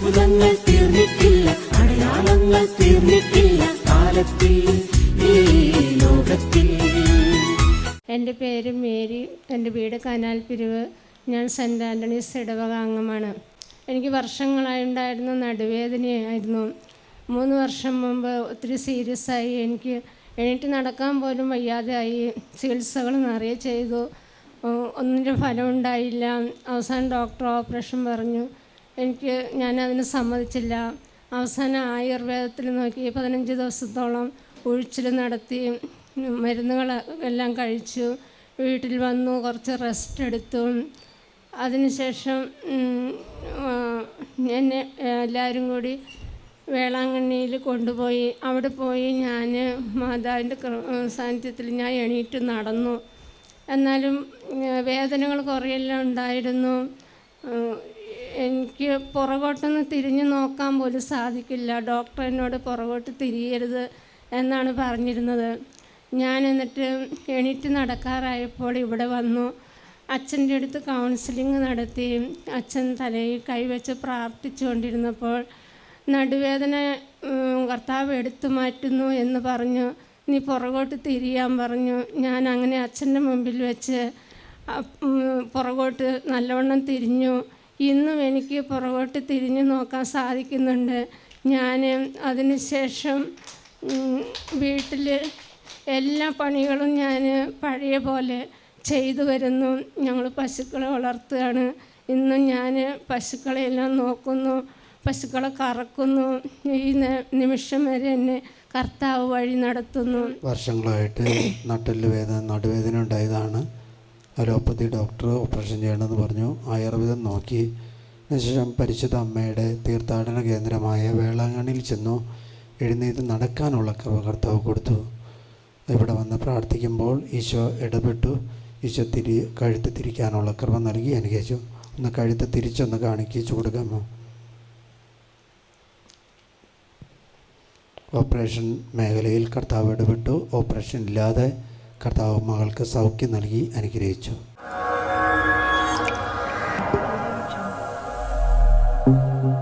അത്ഭുതങ്ങൾ തീർന്നിട്ടില്ല അടയാളങ്ങൾ തീർന്നിട്ടില്ല കാലത്തിൽ എന്റെ പേര് മേരി എന്റെ വീട് കനാൽ പിരിവ്. ഞാൻ സെന്റ് ആന്റണീസ് ഇടവക അംഗമാണ് എനിക്ക് വർഷങ്ങളായി ഉണ്ടായിരുന്ന നടുവേദനയായിരുന്നു. മൂന്ന് വർഷം മുമ്പ് ഒത്തിരി സീരിയസ് ആയി എനിക്ക് എണീറ്റ് നടക്കാൻ പോലും വയ്യാതെയായി ചികിത്സകൾ നിറയെ ചെയ്തു. ഒന്നിന്റെ ഫലം ഉണ്ടായില്ല. അവസാനം ഡോക്ടർ ഓപ്പറേഷൻ പറഞ്ഞു. എനിക്ക് ഞാൻ അതിന് സമ്മതിച്ചില്ല. അവസാനം ആയുർവേദത്തിൽ നോക്കി പതിനഞ്ച് ദിവസത്തോളം ഒഴിച്ചിൽ നടത്തി. മരുന്നുകൾ എല്ലാം കഴിച്ചു. വീട്ടിൽ വന്നു കുറച്ച് റെസ്റ്റ് എടുത്തു. അതിനുശേഷം എന്നെ എല്ലാവരും കൂടി വേളാങ്കണ്ണിയിൽ കൊണ്ടുപോയി. അവിടെ പോയി ഞാൻ മാതാവിന്റെ സാന്നിധ്യത്തിൽ ഞാൻ എണീറ്റ് നടന്നു. എന്നാലും വേദനകൾ കുറേയെല്ലാം ഉണ്ടായിരുന്നു. എനിക്ക് പുറകോട്ടൊന്ന് തിരിഞ്ഞു നോക്കാൻ പോലും സാധിക്കില്ല. ഡോക്ടർ എന്നോട് പുറകോട്ട് തിരിയരുത് എന്നാണ് പറഞ്ഞിരുന്നത്. ഞാൻ എന്നിട്ട് എണീറ്റ് നടക്കാറായപ്പോൾ ഇവിടെ വന്നു. അച്ഛന്റെ അടുത്ത് കൗൺസിലിംഗ് നടത്തി. അച്ഛൻ തലയിൽ കൈവച്ച് പ്രാർത്ഥിച്ചുകൊണ്ടിരുന്നപ്പോൾ നടുവേദന കർത്താവ് എടുത്തു മാറ്റുന്നു എന്ന് പറഞ്ഞു. നീ പുറകോട്ട് തിരിയാൻ പറഞ്ഞു. ഞാൻ അങ്ങനെ അച്ഛന്റെ മുമ്പിൽ വെച്ച് പുറകോട്ട് നല്ലവണ്ണം തിരിഞ്ഞു. ഇന്നും എനിക്ക് പുറകോട്ട് തിരിഞ്ഞു നോക്കാൻ സാധിക്കുന്നുണ്ട്. ഞാൻ അതിനുശേഷം വീട്ടിൽ എല്ലാ പണികളും ഞാൻ പഴയ പോലെ ചെയ്തു വരുന്നു. ഞങ്ങൾ പശുക്കളെ വളർത്തുകയാണ്. ഇന്നും ഞാൻ പശുക്കളെയെല്ലാം നോക്കുന്നു പശുക്കളെ കറക്കുന്നു. ഈ നിമിഷം വരെ എന്നെ കർത്താവ് വഴി നടത്തുന്നു. വർഷങ്ങളായിട്ട് നട്ടെല്ല് വേദന നടുവേദന ഉണ്ടായതാണ് അലോപ്പതി ഡോക്ടർ ഓപ്പറേഷൻ ചെയ്യണമെന്ന് പറഞ്ഞു. ആയുർവേദം നോക്കി. അതിനുശേഷം പരിശുദ്ധ അമ്മയുടെ തീർത്ഥാടന കേന്ദ്രമായ വേളാങ്കണ്ണിയിൽ ചെന്നു എഴുന്നേറ്റ് നടക്കാനുള്ള കർത്താവ് കൊടുത്തു. ഇവിടെ വന്ന് പ്രാർത്ഥിക്കുമ്പോൾ ഈശോ ഇടപെട്ടു. ഈശോ തിരി കഴുത്ത് തിരിക്കാനുള്ള കൃപ നൽകി അനുഗ്രഹിച്ചു. ഒന്ന് കഴുത്ത് തിരിച്ചൊന്ന് കാണിക്കിച്ചു കൊടുക്കാമോ ഓപ്പറേഷൻ മേഖലയിൽ കർത്താവ് ഇടപെട്ടു. ഓപ്പറേഷൻ ഇല്ലാതെ കർത്താവ് മകൾക്ക് സൗഖ്യം നൽകി അനുഗ്രഹിച്ചു. thank you